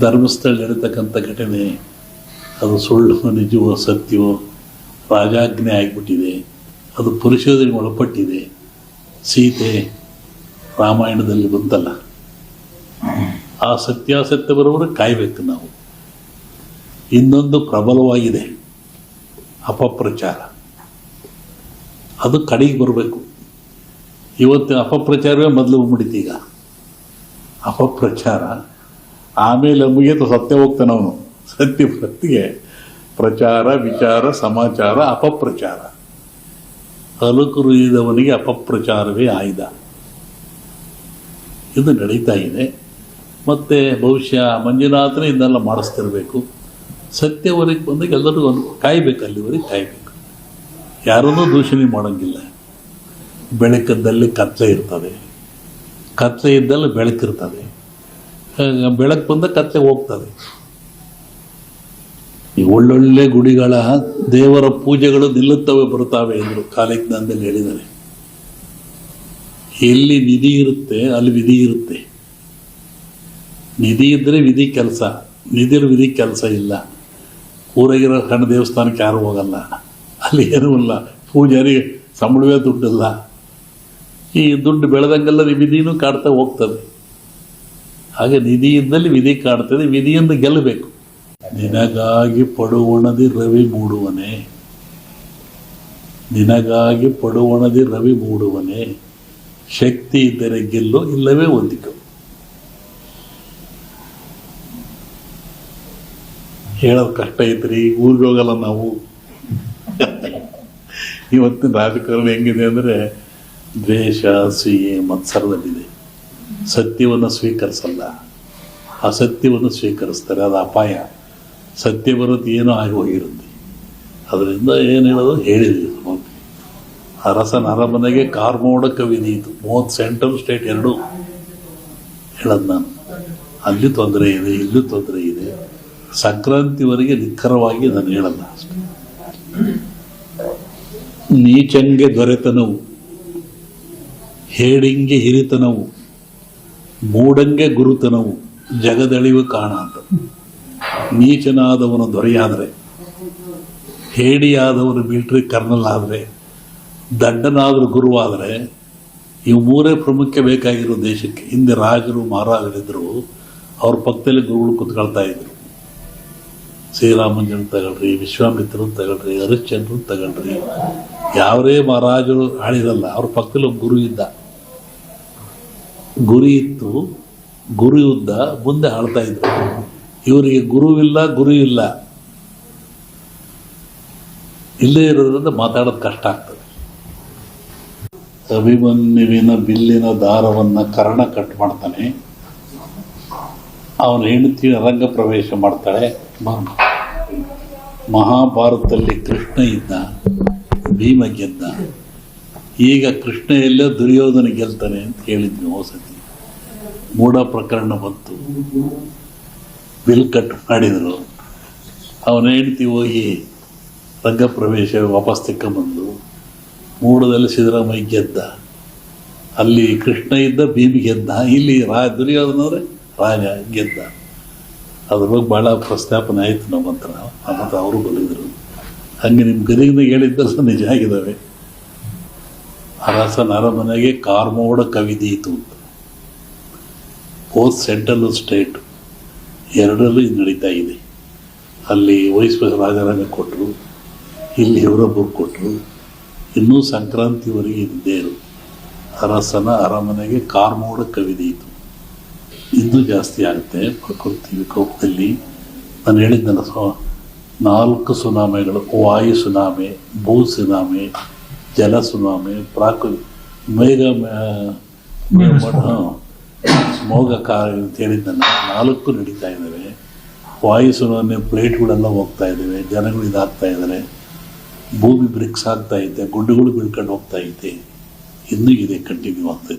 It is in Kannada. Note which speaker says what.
Speaker 1: ಧರ್ಮಸ್ಥಳ ನಡೀತಕ್ಕಂಥ ಘಟನೆ, ಅದು ಸುಳ್ಳು, ನಿಜವೋ ಸತ್ಯವೋ, ರಾಜಾಜ್ಞೆ ಆಗಿಬಿಟ್ಟಿದೆ. ಅದು ಪರಿಶೋಧನೆಗೆ ಒಳಪಟ್ಟಿದೆ. ಸೀತೆ ರಾಮಾಯಣದಲ್ಲಿ ಬಂತಲ್ಲ. ಆ ಸತ್ಯಾಸತ್ಯ ಬರೋವರೆ ಕಾಯಬೇಕು ನಾವು. ಇನ್ನೊಂದು ಪ್ರಬಲವಾಗಿದೆ ಅಪಪ್ರಚಾರ. ಅದು ಕಡೆಗೆ ಬರಬೇಕು. ಇವತ್ತು ಅಪಪ್ರಚಾರವೇ ಮೊದಲು ಬಂದ್ಬಿಟ್ಟಿತ್ತು ಈಗ. ಅಪಪ್ರಚಾರ ಆಮೇಲೆ ಮುಗಿಯತು ಸತ್ಯ ಹೋಗ್ತಾನೆ ಅವನು. ಸತ್ಯ ಪ್ರತಿಗೆ ಪ್ರಚಾರ, ವಿಚಾರ, ಸಮಾಚಾರ, ಅಪಪ್ರಚಾರ. ಅಲುಕುರಿದವನಿಗೆ ಅಪಪ್ರಚಾರವೇ ಆಯ್ದ ಇದು ನಡೀತಾ ಇದೆ. ಮತ್ತು ಬಹುಶಃ ಮಂಜುನಾಥನೇ ಇದನ್ನೆಲ್ಲ ಮಾಡಿಸ್ತಿರ್ಬೇಕು. ಸತ್ಯವರೆಗೆ ಬಂದಾಗ ಎಲ್ಲರೂ ಒಂದು ಕಾಯ್ಬೇಕು, ಅಲ್ಲಿವರೆಗೆ ಕಾಯ್ಬೇಕು. ಯಾರನ್ನೂ ದೂಷಣೆ ಮಾಡೋಂಗಿಲ್ಲ. ಬೆಳಕದ್ದಲ್ಲಿ ಕತ್ಲೆ ಇರ್ತದೆ. ಕತ್ಲೆ ಇದ್ದಲ್ಲಿ ಬೆಳಕಿರ್ತದೆ. ಬೆಳಕು ಬಂದ ಕತ್ತೆ ಹೋಗ್ತದೆ. ಈ ಒಳ್ಳೊಳ್ಳೆ ಗುಡಿಗಳ ದೇವರ ಪೂಜೆಗಳು ನಿಲ್ಲುತ್ತವೆ ಬರುತ್ತವೆ ಎಂದರು ಕಾಲಿಜ್ಞಾನದಲ್ಲಿ ಹೇಳಿದ್ದಾರೆ. ಎಲ್ಲಿ ನಿಧಿ ಇರುತ್ತೆ, ಅಲ್ಲಿ ವಿಧಿ ಇರುತ್ತೆ. ನಿಧಿ ಇದ್ದರೆ ವಿಧಿ ಕೆಲಸ ನಿಧಿರ ವಿಧಿ ಕೆಲಸ ಇಲ್ಲ. ಊರಾಗಿರೋ ಕಣ್ಣ ದೇವಸ್ಥಾನಕ್ಕೆ ಯಾರು ಹೋಗಲ್ಲ. ಅಲ್ಲಿ ಏನೂ ಇಲ್ಲ. ಪೂಜಾರಿ ಸಂಬಳವೇ ದುಡ್ಡಿಲ್ಲ. ಈ ದುಡ್ಡು ಬೆಳೆದಂಗೆಲ್ಲ ವಿಧಿನೂ ಕಾಡ್ತಾ ಹೋಗ್ತದೆ. ಹಾಗೆ ನಿಧಿ ಇದ್ದಲ್ಲಿ ವಿಧಿ ಕಾಡ್ತದೆ ವಿಧಿಯಿಂದ ಗೆಲ್ಲಬೇಕು. ನಿನಗಾಗಿ ಪಡುವಣದಿ ರವಿ ಮೂಡುವನೆ. ನಿನಗಾಗಿ ಪಡುವಣದಿ ರವಿ ಮೂಡುವನೆ. ಶಕ್ತಿ ಇದ್ದರೆ ಗೆಲ್ಲು, ಇಲ್ಲವೇ ಹೊಂದಿಕೋ. ಹೇಳೋದು ಕಷ್ಟ ಐತ್ರಿ, ಊರಿಗೆ ಹೋಗಲ್ಲ ನಾವು. ಇವತ್ತಿನ ರಾಜಕಾರಣ ಹೆಂಗಿದೆ ಅಂದರೆ ದ್ವೇಷ, ಸಿಹಿ, ಮತ್ಸರದಲ್ಲಿದೆ. ಸತ್ಯವನ್ನು ಸ್ವೀಕರಿಸಲ್ಲ. ಅಸತ್ಯವನ್ನು ಸ್ವೀಕರಿಸ್ತಾರೆ. ಅದು ಅಪಾಯ. ಸತ್ಯ ಬರೋದು ಏನೋ ಆಗಿ ಹೋಗಿರುತ್ತೆ. ಅದರಿಂದ ಏನು ಹೇಳೋದು? ಹೇಳಿದ್ವಿ ಅರಸನ ಅರಮನೆಗೆ ಕಾರ್ಮೋಡ ಕವಿದಿ ಇದು ಮೂವತ್ತು ಸೆಂಟ್ರಲ್ ಸ್ಟೇಟ್ ಎರಡು. ಹೇಳೋದು ನಾನು. ಅಲ್ಲಿ ತೊಂದರೆ ಇದೆ, ಇಲ್ಲೂ ತೊಂದರೆ ಇದೆ. ಸಂಕ್ರಾಂತಿವರೆಗೆ ನಿಖರವಾಗಿ ನಾನು ಹೇಳಲ್ಲ ಅಷ್ಟೇ. ನೀಚಂಗೆ ದೊರೆತನವು. ಹೇಡಿಂಗೆ ಹಿರಿತನವು. ಮೂಡಂಗೆ ಗುರುತನವು ಜಗದಳಿವು ಕಾಣ ಅಂತ ನೀಚನಾದವನು ದೊರೆಯಾದರೆ, ಹೇಡಿಯಾದವನು ಮಿಲಿಟರಿ ಕರ್ನಲ್ ಆದರೆ ದಡ್ಡನಾದರೂ ಗುರುವಾದರೆ ಇವು ಮೂರೇ ಪ್ರಮುಖ ಬೇಕಾಗಿರೋ ದೇಶಕ್ಕೆ ಹಿಂದೆ ರಾಜರು ಮಹಾರಾಜರಿದ್ದರು ಅವ್ರ ಪಕ್ಕದಲ್ಲಿ ಗುರುಗಳು ಕುತ್ಕೊಳ್ತಾ ಇದ್ರು. ಶ್ರೀರಾಮಂಜನ್ ತಗೊಳ್ರಿ ವಿಶ್ವಾಮಿತ್ರನ ತಗೊಳ್ರಿ ಹರಿಶ್ಚಂದ್ರನ್ ತಗೊಳ್ರಿ, ಯಾವರೇ ಮಹಾರಾಜರು ಆಳಿರಲ್ಲ, ಅವ್ರ ಪಕ್ಕದಲ್ಲಿ ಒಬ್ಬ ಗುರು ಇದ್ದ. ಗುರಿ ಇತ್ತು, ಗುರು ಯುದ್ಧ ಮುಂದೆ ಆಳ್ತಾ ಇದ್ರು. ಇವರಿಗೆ ಗುರುವಿಲ್ಲ, ಗುರು ಇಲ್ಲ. ಇಲ್ಲೇ ಇರೋದ್ರಿಂದ ಮಾತಾಡೋದು ಕಷ್ಟ ಆಗ್ತದೆ. ಅಭಿಮನ್ಯುವಿನ ಬಿಲ್ಲಿನ ದಾರವನ್ನು ಕರ್ಣ ಕಟ್ ಮಾಡ್ತಾನೆ. ಅವನ ಹೆಂಡತಿ ರಂಗ ಪ್ರವೇಶ ಮಾಡ್ತಾಳೆ. ಮಹಾಭಾರತದಲ್ಲಿ ಕೃಷ್ಣ ಇದ್ದ, ಭೀಮ ಗೆದ್ದ. ಈಗ ಕೃಷ್ಣ ಎಲ್ಲೋ ದುರ್ಯೋಧನ ಗೆಲ್ತಾನೆ ಅಂತ ಹೇಳಿದ್ವಿ ಹೊಸತಿ ಮೂಢ ಪ್ರಕರಣ ಬಂತು. ಬಿಲ್ ಕಟ್ ಮಾಡಿದರು. ಅವನ ಹೆಂಡತಿ ಹೋಗಿ ರಂಗ ಪ್ರವೇಶ ವಾಪಸ್ ತೆಕ್ಕೊಂಬಂದು ಮೂಡದಲ್ಲಿ ಸಿದ್ದರಾಮಯ್ಯ ಗೆದ್ದ. ಅಲ್ಲಿ ಕೃಷ್ಣ ಇದ್ದ, ಭೀಮಿ ಗೆದ್ದ. ಇಲ್ಲಿ ರಾ ದುರ್ಯೋಧನ ಅಂದರೆ ರಾಜ ಗೆದ್ದ. ಅದ್ರ ಬಗ್ಗೆ ಭಾಳ ಪ್ರಸ್ತಾಪನೆ ಆಯಿತು ನಮ್ಮ ಹತ್ರ. ಅವರು ಬಂದಿದ್ದರು ಹಂಗೆ ನಿಮ್ಮ ಗದಗಿನಾಗ ಹೇಳಿದ್ದ ನಿಜ ಆಗಿದ್ದಾವೆ ಅರಸನ ಅರಮನೆಗೆ ಕಾರ್ಮೋಡ ಕವಿದೀತು ಬೋತ್ ಸೆಂಟ್ರಲ್ ಸ್ಟೇಟ್ ಎರಡರಲ್ಲೂ ಇದು ನಡೀತಾ ಇದೆ. ಅಲ್ಲಿ ವಹಿಸ್ಬೇಕು ರಾಜಾರಾಮ ಕೊಟ್ಟರು, ಇಲ್ಲಿ ಇವರೊಬ್ಬರು ಕೊಟ್ಟರು. ಇನ್ನೂ ಸಂಕ್ರಾಂತಿವರೆಗೆ ಇದ್ದೇ ಇರು. ಅರಸನ ಅರಮನೆಗೆ ಕಾರ್ಮೋಡ ಕವಿದೀತು ಇನ್ನೂ ಜಾಸ್ತಿ ಆಗುತ್ತೆ. ಪ್ರಕೃತಿ ವಿಕೋಪದಲ್ಲಿ ನಾನು ಹೇಳಿದ್ದಲ್ಲ ಸೊ ನಾಲ್ಕು ಸುನಾಮೆಗಳು, ವಾಯು ಸುನಾಮೆ, ಭೂ ಸುನಾಮೆ ಜಲ ಸುನಾಮಿ ಪ್ರಾಕೃ ಮೇಘ ಸ್ಮೋಗ. ಕಾರ ಅಂತ ಹೇಳಿದ್ದಲ್ಲ ನಾಲ್ಕು ನಡೀತಾ ಇದ್ದಾವೆ ವಾಯು ಸುನಾಮಿ ಪ್ಲೇಟ್ಗಳೆಲ್ಲ ಹೋಗ್ತಾ ಇದ್ದಾವೆ ಜನಗಳು ಇದಾಗ್ತಾ ಇದ್ದಾರೆ ಭೂಮಿ ಬ್ರಿಕ್ಸ್ ಆಗ್ತಾ ಇದೆ ಗುಡ್ಡಗಳು ಬೀಳ್ಕೊಂಡು ಹೋಗ್ತಾ ಐತೆ. ಇನ್ನೂ ಇದೆ ಕಂಟಿನ್ಯೂ ಆಗ್ತಾ